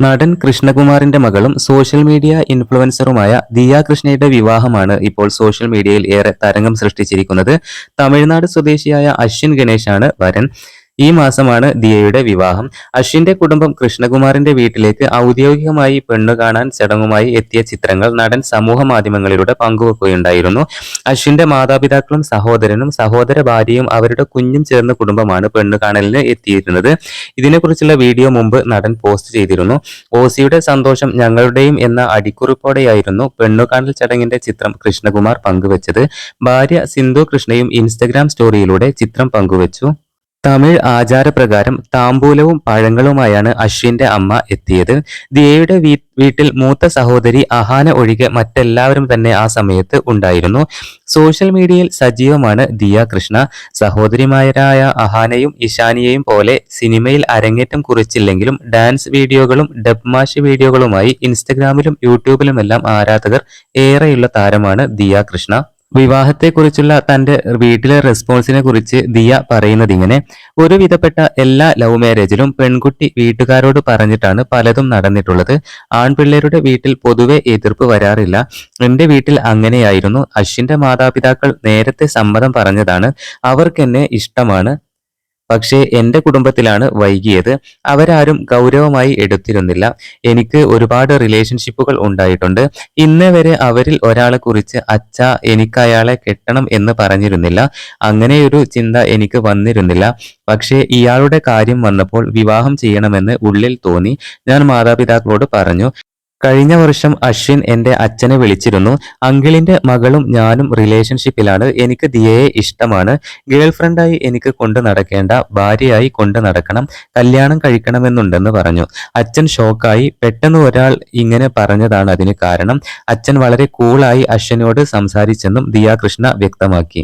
നടൻ കൃഷ്ണകുമാറിന്റെ മകളും social media ഇൻഫ്ലുവൻസറുമായ Diya കൃഷ്ണയുടെ വിവാഹമാണ് ഇപ്പോൾ സോഷ്യൽ മീഡിയയിൽ ഏറെ തരംഗം സൃഷ്ടിച്ചിരിക്കുന്നത്. തമിഴ്നാട് സ്വദേശിയായ അശ്വിൻ ഗണേശാണ് വരൻ. ഈ മാസമാണ് ദിയയുടെ വിവാഹം. അശ്വിന്റെ കുടുംബം കൃഷ്ണകുമാറിന്റെ വീട്ടിലേക്ക് ഔദ്യോഗികമായി പെണ്ണു കാണാൻ ചടങ്ങുമായി എത്തിയ ചിത്രങ്ങൾ നടൻ സമൂഹ മാധ്യമങ്ങളിലൂടെ പങ്കുവെക്കുകയുണ്ടായിരുന്നു. അശ്വിന്റെ മാതാപിതാക്കളും സഹോദരനും സഹോദര ഭാര്യയും അവരുടെ കുഞ്ഞും ചേർന്ന കുടുംബമാണ് പെണ്ണു കാണലിന് എത്തിയിരുന്നത്. ഇതിനെക്കുറിച്ചുള്ള വീഡിയോ മുമ്പ് നടൻ പോസ്റ്റ് ചെയ്തിരുന്നു. ഓസിയുടെ സന്തോഷം ഞങ്ങളുടെയും എന്ന അടിക്കുറിപ്പോടെയായിരുന്നു പെണ്ണുകാണൽ ചടങ്ങിന്റെ ചിത്രം കൃഷ്ണകുമാർ പങ്കുവച്ചത്. ഭാര്യ സിന്ധു കൃഷ്ണയും ഇൻസ്റ്റഗ്രാം സ്റ്റോറിയിലൂടെ ചിത്രം പങ്കുവച്ചു. തമിഴ് ആചാരപ്രകാരം താമ്പൂലവും പഴങ്ങളുമായാണ് അശ്വിന്റെ അമ്മ എത്തിയത്. ദിയയുടെ വീട്ടിൽ മൂത്ത സഹോദരി അഹാന ഒഴികെ മറ്റെല്ലാവരും തന്നെ ആ സമയത്ത് ഉണ്ടായിരുന്നു. സോഷ്യൽ മീഡിയയിൽ സജീവമാണ് ദിയ കൃഷ്ണ. സഹോദരിമാരായ അഹാനയും ഇഷാനിയെയും പോലെ സിനിമയിൽ അരങ്ങേറ്റം കുറിച്ചില്ലെങ്കിലും ഡാൻസ് വീഡിയോകളും ഡബ്മാഷ് വീഡിയോകളുമായി ഇൻസ്റ്റഗ്രാമിലും യൂട്യൂബിലുമെല്ലാം ആരാധകർ ഏറെയുള്ള താരമാണ് ദിയ കൃഷ്ണ. വിവാഹത്തെക്കുറിച്ചുള്ള തന്റെ വീട്ടിലെ റെസ്പോൺസിനെ കുറിച്ച് ദിയ പറയുന്നത് ഇങ്ങനെ ഒരുവിധപ്പെട്ട എല്ലാ ലവ് മാരേജിലും പെൺകുട്ടി വീട്ടുകാരോട് പറഞ്ഞിട്ടാണ് പലതും നടന്നിട്ടുള്ളത്. ആൺപിള്ളേരുടെ വീട്ടിൽ പൊതുവെ എതിർപ്പ് വരാറില്ല. എന്റെ വീട്ടിൽ അങ്ങനെയായിരുന്നു. അശ്വിന്റെ മാതാപിതാക്കൾ നേരത്തെ സമ്മതം പറഞ്ഞതാണ്. അവർക്കെന്നെ ഇഷ്ടമാണ്. പക്ഷേ എന്റെ കുടുംബത്തിലാണ് വൈകിയത്. അവരാരും ഗൗരവമായി എടുത്തിരുന്നില്ല. എനിക്ക് ഒരുപാട് റിലേഷൻഷിപ്പുകൾ ഉണ്ടായിട്ടുണ്ട്. ഇന്ന് വരെ അവരിൽ ഒരാളെ കുറിച്ച് അച്ഛ എനിക്ക് അയാളെ കെട്ടണം എന്ന് പറഞ്ഞിരുന്നില്ല. അങ്ങനെയൊരു ചിന്ത എനിക്ക് വന്നിരുന്നില്ല. പക്ഷേ ഇയാളുടെ കാര്യം വന്നപ്പോൾ വിവാഹം ചെയ്യണമെന്ന് ഉള്ളിൽ തോന്നി. ഞാൻ മാതാപിതാക്കളോട് പറഞ്ഞു കഴിഞ്ഞ വർഷം അശ്വിൻ എന്റെ അച്ഛനെ വിളിച്ചിരുന്നു. അങ്കിളിന്റെ മകളും ഞാനും റിലേഷൻഷിപ്പിലാണ് എനിക്ക് ദിയയെ ഇഷ്ടമാണ്. ഗേൾഫ്രണ്ടായി എനിക്ക് കൊണ്ടു നടക്കേണ്ട ഭാര്യയായി കൊണ്ടു നടക്കണം കല്യാണം കഴിക്കണമെന്നുണ്ടെന്ന് പറഞ്ഞു. അച്ഛൻ ഷോക്കായി പെട്ടെന്ന് ഒരാൾ ഇങ്ങനെ പറഞ്ഞതാണ് അതിന് കാരണം. അച്ഛൻ വളരെ കൂളായി അശ്വിനോട് സംസാരിച്ചെന്നും ദിയ കൃഷ്ണ വ്യക്തമാക്കി.